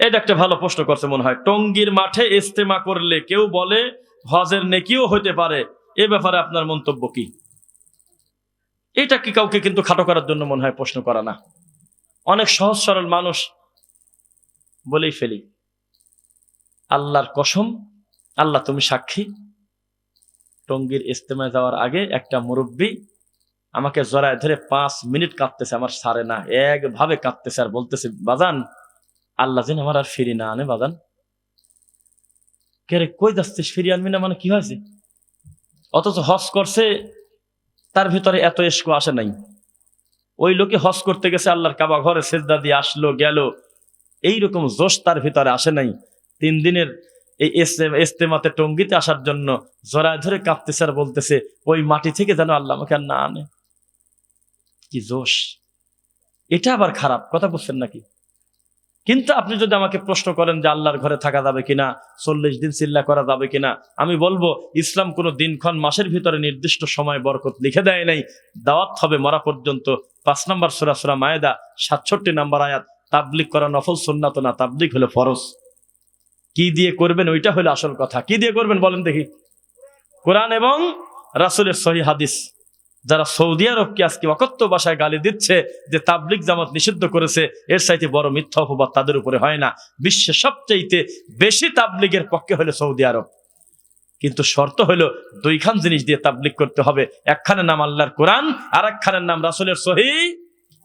এটা একটা ভালো প্রশ্ন করছে মনে হয়। টঙ্গীর মাঠে ইস্তেমা করলে কেউ বলে হজের নেকিও হতে পারে। এ ব্যাপারে আপনার মন্তব্য কি? এটা কি কাউকে কিন্তু খাটো করার জন্য মনে হয় প্রশ্ন করা না। অনেক সহজ সরল মানুষ বলেই ফেলি, আল্লাহর কসম, আল্লাহ তুমি সাক্ষী। টঙ্গীর ইস্তেমায় যাওয়ার আগে একটা মুরব্বী আমাকে জড়ায় ধরে পাঁচ মিনিট কাঁদতেছে, আমার সারে না, একভাবে কাঁদতেছে আর বলতেছে, বাজান আল্লাহ যেন আমার আর ফিরি না, আনে বাজান কে রে কই যাচ্ছিস? ফিরি আনবি না মানে কি হয়েছে? অথচ হজ করছে, তার ভিতরে এত এসকো আসে নাই। ওই লোকে হজ করতে গেছে, আল্লাহর কাবা ঘরে সেজদা দিয়ে আসলো, গেল। এইরকম জোশ তার ভিতরে আসে নাই। তিন দিনের এই ইস্তেমাতে টঙ্গিতে আসার জন্য জড়ায় ধরে কাঁপতেছে আর বলতেছে, ওই মাটি থেকে যেন আল্লাহ আমাকে আর না আনে। কি জোশ। এটা আবার খারাপ, কথা বুঝছেন নাকি? কিন্তু আপনি যদি আমাকে প্রশ্ন করেন যে আল্লাহর ঘরে থাকা যাবে কিনা, চল্লিশ দিন চিল্লা করা যাবে কিনা, আমি বলব, ইসলাম কোনো দিনক্ষণ, মাসের ভিতরে নির্দিষ্ট সময় বরকত লিখে দেয় নাই। দাওয়াত হবে মরা পর্যন্ত। পাঁচ নম্বর সুরা সুরা মায়েদা, সাতষট্টি নাম্বার আয়াত তাবলিক করা নফল সুন্নাত না তাবলিক হলো ফরজ। কি দিয়ে করবেন ওইটা হলো আসল কথা। কি দিয়ে করবেন বলেন দেখি। কোরআন এবং রাসুলের সহি হাদিস। যারা সৌদি আরবকে আজকে অকথ্য ভাষায় গালি দিচ্ছে যে তাবলিক জামাত নিষিদ্ধ করেছে, এর সাইতে বড় মিথ্যা অপবাদ তাদের উপরে হয় না। বিশ্বের সবচাইতে বেশি তাবলিগের পক্ষে হলো সৌদি আরব। কিন্তু শর্ত হলো দুইখান জিনিস দিয়ে তাবলিক করতে হবে। একখানের নাম আল্লাহর কোরআন আর একখানের নাম রাসুলের সহি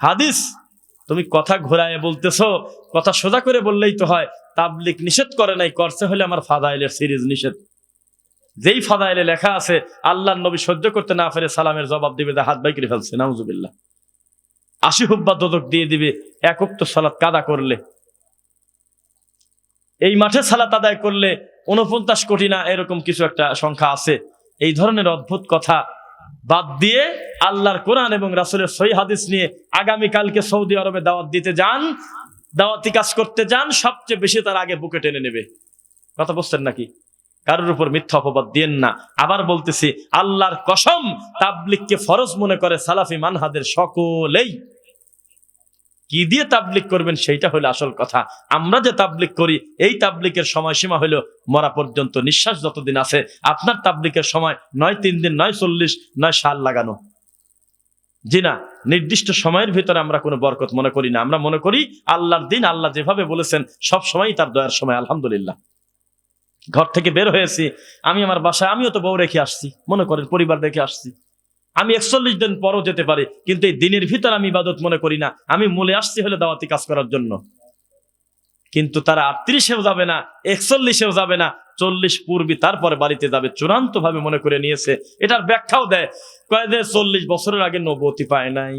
হাদিস। তুমি কথা ঘোরায় বলতেছো, কথা সোজা করে বললেই তো হয় তাবলিক নিষেধ করে নাই, করছে হলে আমার ফাদাইলের সিরিজ নিষেধ। যেই ফাদাইলে লেখা আছে আল্লাহ নবী সহ্য করতে না পেরে সালামের জবাব দিবে হাত বাইকে ফেলছে, নাউজুবিল্লাহ। আশি হুব্বা দোদক দিয়ে দিবে একক সালাত কাদা করলে। এই মাঠে সালাত আদায় করলে উনপঞ্চাশ কোটি না, এরকম কিছু একটা সংখ্যা আছে। এই ধরনের অদ্ভুত কথা বাদ দিয়ে আল্লাহর কোরআন এবং রাসুলের সহি হাদিস নিয়ে আগামী কালকে সৌদি আরবে দাওয়াত দিতে যান, দাওয়াতি কাজ করতে যান, সবচেয়ে বেশি তার আগে বুকে টেনে নেবে। কথা বুঝছেন নাকি? কারোর উপর মিথ্যা অপবাদ দিয়েন না। আবার বলতেছি, আল্লাহর কসম তাবলিককে ফরজ মনে করে সালাফি মানহাদের সকলেই। কি দিয়ে তাবলিক করবেন সেইটা হলো আসল কথা। আমরা যে তাবলিক করি, এই তাবলিকের সময়সীমা হলো মরা পর্যন্ত। নিঃশ্বাস যতদিন আছে, আপনার তাবলিকের সময় নয় তিন দিন, নয় চল্লিশ, নয় সাল লাগানো। জি না, নির্দিষ্ট সময়ের ভিতরে আমরা কোনো বরকত মনে করি না। আমরা মনে করি আল্লাহর দিন আল্লাহ যেভাবে বলেছেন সব সময় তার দয়ার সময়, আলহামদুলিল্লাহ। ঘর থেকে বের হয়েছি, আমি আমার বাসায়, আমিও তো বউ রেখে আসছি, মনে করেন পরিবার রেখে আসছি। আমি একচল্লিশ দিন পরও যেতে পারি, কিন্তু এই দিনের ভিতর আমি ইবাদত মনে করি না, আমি মূলে আসছি হলে দাওয়াতি কাজ করার জন্য। কিন্তু তারা আটত্রিশেও যাবে না, একচল্লিশেও যাবে না, চল্লিশ পূর্বী তারপরে বাড়িতে যাবে চূড়ান্ত ভাবে মনে করে নিয়েছে। এটার ব্যাখ্যাও দেয়, কয় যে চল্লিশ বছরের আগে নবতি পায় নাই।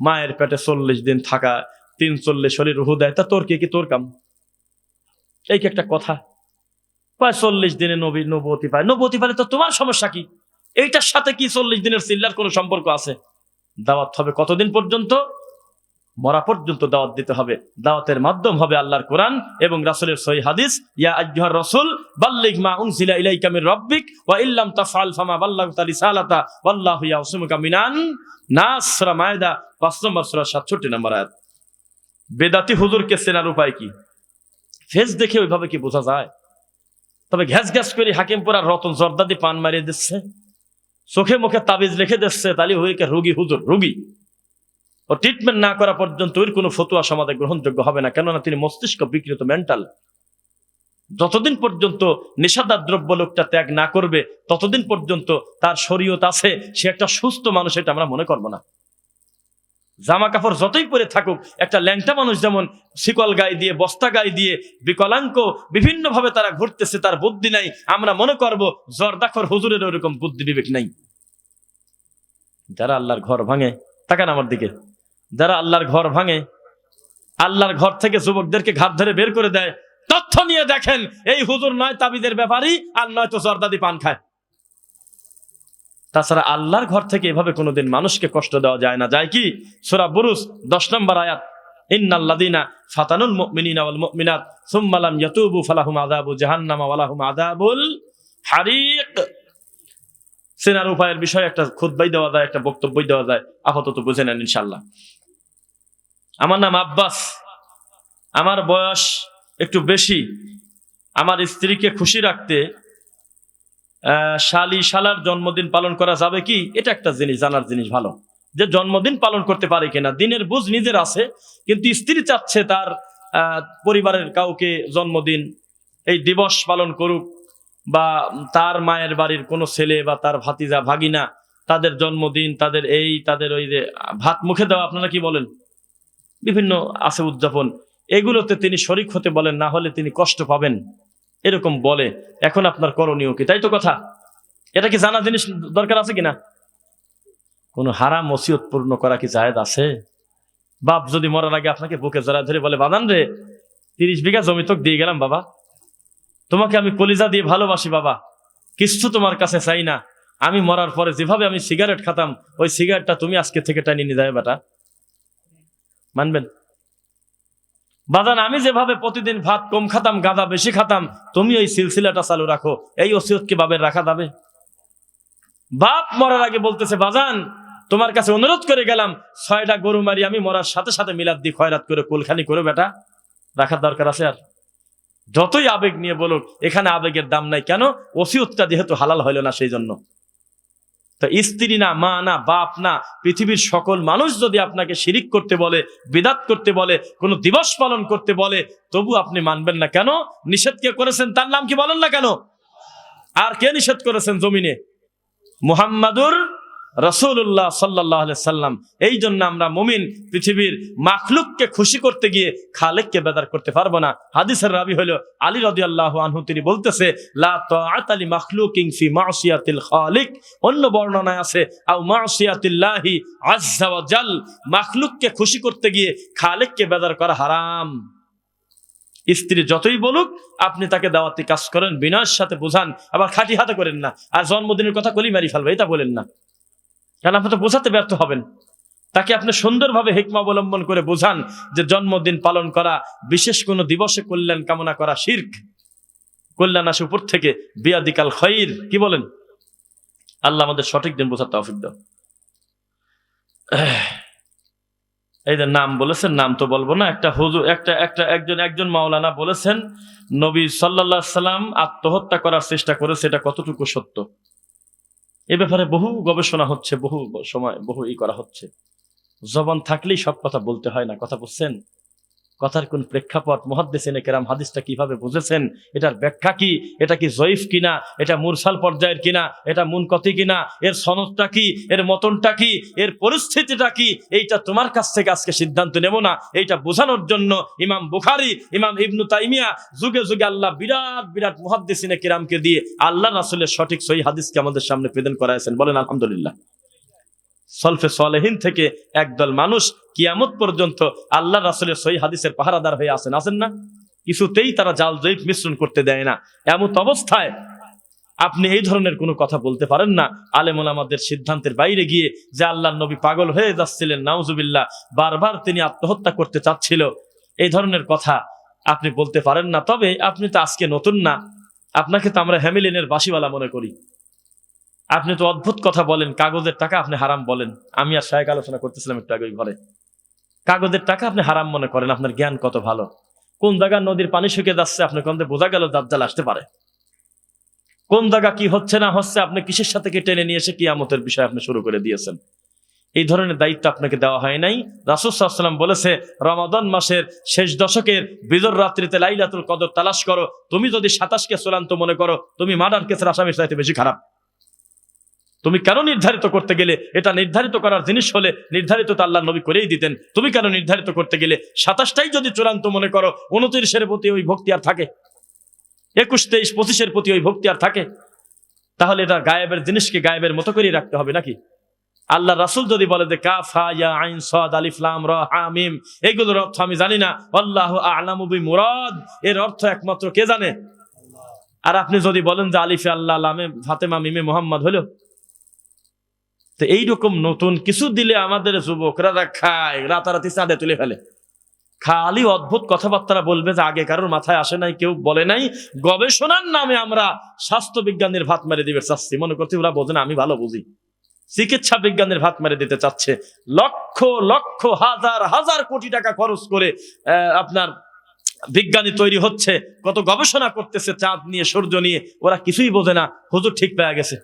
মায়ের পেটে চল্লিশ দিন থাকা, তিন চল্লিশ শরীর রুহু দেয়, তা তোর কি কি তোর কাম? এই কি একটা কথা। কয় চল্লিশ দিনে নবী, নবতি পায়। নবতি পালে তো তোমার সমস্যা কি? এইটার সাথে কি চল্লিশ দিনের সিল্লার কোনো সম্পর্ক আছে? দাওয়াত হবে কতদিন পর্যন্ত? মরা পর্যন্ত দাওয়াত দিতে হবে। দাওয়াতের মাধ্যম হবে আল্লাহর কোরআন এবং রাসূলের সহি হাদিস, ইয়া আইয়ুহার রাসূল, বাল্লিগ মা উনজিলা ইলাইকা মির রাব্বিক ওয়া ইল্লাম তাফআল ফামা বাল্লাগতা রিসালাতা ওয়াল্লাহু ইয়াসিমুকা মিনান নাস সূরা মায়দা। 5 নম্বর সূরা 67 নম্বর আয়াত। বেদাতি হুজুরকে চেনার উপায় কি? ফেস দেখে ওইভাবে কি বোঝা যায়? তবে ঘ্যাস ঘ্যাস করে হাকিমপুরার রতন জর্দাদি পান মারিয়ে দিচ্ছে। চোখে মুখে তাবিজ লিখে দিচ্ছে তাহলে হইকে রুগী, হুজুর, রুগী। ও ট্রিটমেন্ট না করা পর্যন্ত ওর কোনো ফতুয়া সমাজে গ্রহণযোগ্য হবে না, কেননা তিনি মস্তিষ্ক বিকৃত মেন্টাল যতদিন পর্যন্ত নেশাদার দ্রব্য লোকটা ত্যাগ না করবে, ততদিন পর্যন্ত তার শরীয়ত আছে, সে একটা সুস্থ মানুষ, এটা আমরা মনে করব না। জামা কাপড় যতই পরে থাকুক, একটা ল্যাংটা মানুষ যেমন শিকল গায়ে দিয়ে, বস্তা গায়ে দিয়ে, বিকলাঙ্গ বিভিন্ন ভাবে তারা ঘুরতেছে, তার বুদ্ধি নাই। আমরা মনে করব, জর্দাখর হুজুরের ওরকম বুদ্ধি বিবেক নাই। যারা আল্লাহর ঘর ভাঙে, তাকান আমার দিকে। যারা আল্লাহর ঘর ভাঙে, আল্লাহর ঘর থেকে যুবকদেরকে ঘাট ধরে বের করে দেয়, তথ্য নিয়ে দেখেন, এই হুজুর নয় তাবিদের ব্যাপারই আর নয় তো জর্দাদি পান খায়। তাছাড়া আল্লাহর ঘর থেকে এভাবে কোনোদিন মানুষকে কষ্ট দেওয়া যায় না। যায় কি? সুরা বুরুস দশ নম্বর আয়াত। ফাতানুল ইয়াতুবু হারিক। সেনার উপায়ের বিষয়ে একটা দেওয়া যায়, একটা দেওয়া যায়। আপাতত বুঝে আমার নাম আব্বাস। আমার বয়স একটু বেশি। আমার স্ত্রীকে খুশি রাখতে শালি শালার জন্মদিন পালন করা যাবে কি? এটা একটা জিনিস, জানার জিনিস ভালো। যে জন্মদিন পালন করতে পারে কিনা, দিনের বুঝ নিজের আছে, কিন্তু স্ত্রী চাচ্ছে তার পরিবারের কাউকে জন্মদিন, এই দিবস পালন করুক, বা তার মায়ের বাড়ির কোনো ছেলে বা তার ভাতিজা, ভাগিনা, তাদের জন্মদিন, তাদের এই, তাদের ওই যে ভাত মুখে দেওয়া, আপনারা কি বলেন? বিভিন্ন আছে উদযাপন। এগুলোতে তিনি শরিক হতে বলেন, না হলে তিনি কষ্ট পাবেন। এরকম বলে, এখন আপনার করণীয় কি? তাই তো কথা। এটা কি জানা জিনিস দরকার আছে কিনা? কোনো হারাম ওসিয়ত পূর্ণ করা কি জায়েদ আছে? বাপ যদি মরার আগে আপনাকে বুকে জড়ায় ধরে বলে বাদান রে, তিরিশ বিঘা জমি তোকে দিয়ে গেলাম বাবা। তোমাকে আমি কলিজা দিয়ে ভালোবাসি বাবা। কিছু তোমার কাছে চাই না। আমি মরার পরে যেভাবে আমি সিগারেট খাতাম, ওই সিগারেটটা তুমি আজকে থেকে টানিয়ে নিয়ে যাবে বেটা। মানবেন? বাদান আমি যেভাবে প্রতিদিন ভাত কম খাতাম, গাদা বেশি খাতাম, তুমি ওই সিলসিলাটা চালু রাখো। এই ওসিয়ত কি বাবের রাখা যাবে? বাপ মরার আগে বলতেছে, বাজান, তোমার কাছে অনুরোধ করে গেলাম, ছয়টা গরু মারি, আমি মরার সাথে সাথে মিলাদ দি, খয়রাত করে, কুলখানি করে, বেটা। রাখার দরকার আছে আর? যতই আবেগ নিয়ে বলুক, এখানে আবেগের দাম নাই। কেন? ওসিয়তটা যেহেতু হালাল হইল না সেই জন্য তো স্ত্রী না, মা না, বাপ না, পৃথিবীর সকল মানুষ যদি আপনাকে শিরিক করতে বলে, বিদাত করতে বলে, কোনো দিবস পালন করতে বলে, তবু আপনি মানবেন না কেন? নিষেধ কে করেছেন? তার নাম কি বলেন না কেন? আর কে নিষেধ করেছেন জমিনে? মুহাম্মাদুর রসুল্লাহ সাল্লাহ সাল্লাম, এই জন্য আমরা মুমিন পৃথিবীর মাখলুককে খুশি করতে গিয়ে খালেককে বেদার করতে পারব না। হাদিসের রাবি হলো আলী রদি আল্লাহ আনহু, তিনি বলতেছে খালিক। অন্য বর্ণনায় আছে মাখলুককে খুশি করতে গিয়ে খালেককে বেদার করা হারাম। স্ত্রী যতই বলুক, আপনি তাকে দাওয়াতি কাজ করেন, বিনয়ের সাথে বোঝান, আবার খাটি হাতে করেন না। আর জন্মদিনের কথা কলি মারি ফেলবে, এটা বলেন না। কারণ আপনি তো বোঝাতে ব্যর্থ হবেন। তাকে আপনি সুন্দরভাবে হেকমা অবলম্বন করে বোঝান যে জন্মদিন পালন করা, বিশেষ কোনো দিবসে কল্যাণ কামনা করা শির্ক। কল্যাণ আসে উপর থেকে, বিয়াদিকাল খৈর। কি বলেন? আল্লাহ আমাদের সঠিক দিন বোঝার তৌফিক এই যে নাম বলেছেন, নাম তো বলব না, একটা হুজুর, একটা একটা, একজন একজন মাওলানা বলেছেন, নবী সাল্লাল্লাহু সাল্লাম আত্মহত্যা করার চেষ্টা করেছে, এটা কতটুকু সত্য? এ ব্যাপারে বহু গবেষণা হচ্ছে, বহু সময়, বহু ই করা হচ্ছে। জবান থাকলেই সব কথা বলতে হয় না, কথা বুঝছেন কথার কোন প্রেক্ষাপট মহাদ্দেসিনে কেরাম হাদিসটা কীভাবে বুঝেছেন? এটার ব্যাখ্যা কি? এটা কি জয়ীফ কিনা? এটা মুরসাল পর্যায়ের কিনা? এটা মুনকতি কিনা? এর সনদটা কি? এর মতনটা কি? এর পরিস্থিতিটা কি? এইটা তোমার কাছ থেকে আজকে সিদ্ধান্ত নেব না। এইটা বোঝানোর জন্য ইমাম বুখারি, ইমাম ইবনু তাইমিয়া যুগে যুগে আল্লাহ বিরাট বিরাট মুহাদ্দিসিনে কিরামকে দিয়ে আল্লাহ রাসুলের সঠিক সহি হাদিসকে আমাদের সামনে প্রেজেন্ট করাইছেন। বলেন, আলহামদুলিল্লাহ। সলফে সলেহীন থেকে একদল মানুষ কিয়ামত পর্যন্ত আল্লাহ রাসুলের সহি হাদিসের পাহারাদার হয়ে আছেন আছেন না? কিছুতেই তারা জাল জৈব মিশ্রণ করতে দেয় না। এমত অবস্থায় আপনি এই ধরনের কোনো কথা বলতে পারেন না। আলেমুল আমাদের সিদ্ধান্তের বাইরে গিয়ে যে আল্লাহ নবী পাগল হয়ে যাচ্ছিলেন, নাউজুবিল্লাহ, বারবার তিনি আত্মহত্যা করতে চাচ্ছিল, এই ধরনের কথা আপনি বলতে পারেন না। তবে আপনি তো আজকে নতুন না। আপনাকে তো আমরা হ্যামিলিনের বাসিওয়ালা মনে করি। আপনি তো অদ্ভুত কথা বলেন, কাগজের টাকা আপনি হারাম বলেন। আমি আর সাহেব আলোচনা করতেছিলাম একটু আগে ঘরে। কাগজের টাকা আপনি হারাম মনে করেন, আপনার জ্ঞান কত ভালো। কোন জায়গায় নদীর পানি শুকিয়ে যাচ্ছে, আপনি কমতে বোঝা গেল দাজ্জাল আসতে পারে। কোন জায়গা কি হচ্ছে না হচ্ছে, আপনি কিসের সাথে কি টেনে নিয়ে এসে কিয়ামতের বিষয় আপনি শুরু করে দিয়েছেন? এই ধরনের দায়িত্ব আপনাকে দেওয়া হয় নাই। রাসুসাল্লাম বলেছে, রমাদন মাসের শেষ দশকের বিজর রাত্রিতে লাইলাতুল কদর তালাশ করো। তুমি যদি সাতাশকে চূড়ান্ত মনে করো, তুমি মার্ডার কেসের আসামির চাইতে বেশি খারাপ। তুমি কেন নির্ধারিত করতে গেলে? এটা নির্ধারিত করার জিনিস হলে নির্ধারিত তো আল্লাহ নবী করেই দিতেন। তুমি কেন নির্ধারিত করতে গেলে? সাতাশটাই যদি চূড়ান্ত মনে করো, উনত্রিশের প্রতি ওই ভক্তি আর থাকে। একুশ, তেইশ, পঁচিশের প্রতি ওই ভক্তি আর থাকে। তাহলে এটা গায়েবের জিনিসকে গায়েবের মতো করেই রাখতে হবে নাকি? আল্লাহ রাসুল যদি বলে যে, কাফা ইয়া আইন সাদ আলিফলাম র এগুলোর অর্থ আমি জানি না। আল্লাহ আলামুবি মুরাদ। এর অর্থ একমাত্র কে জানে? আর আপনি যদি বলেন যে, আলিফে আল্লাহ, লামে ফাতেমা, মিমে মোহাম্মদ হলো তো এইরকম নতুন কিছু দিলে আমাদের যুবকরা খায়, রাতারাতি চাঁদে তুলে ফেলে। খালি অদ্ভুত কথাবার্তা বলবে যে আগে কারোর মাথায় আসে নাই, কেউ বলে নাই। গবেষণার নামে আমরা স্বাস্থ্য বিজ্ঞানের ভাত মেরে দিবে চাচ্ছি। মনে করছি ওরা বোঝে না, আমি ভালো বুঝি। চিকিৎসা বিজ্ঞানের ভাত মেরে দিতে চাচ্ছে। লক্ষ লক্ষ, হাজার হাজার কোটি টাকা খরচ করে আপনার বিজ্ঞানী তৈরি হচ্ছে। কত গবেষণা করতেছে চাঁদ নিয়ে, সূর্য নিয়ে। ওরা কিছুই বোঝে না। হুজুর ঠিক পেয়ে গেছে।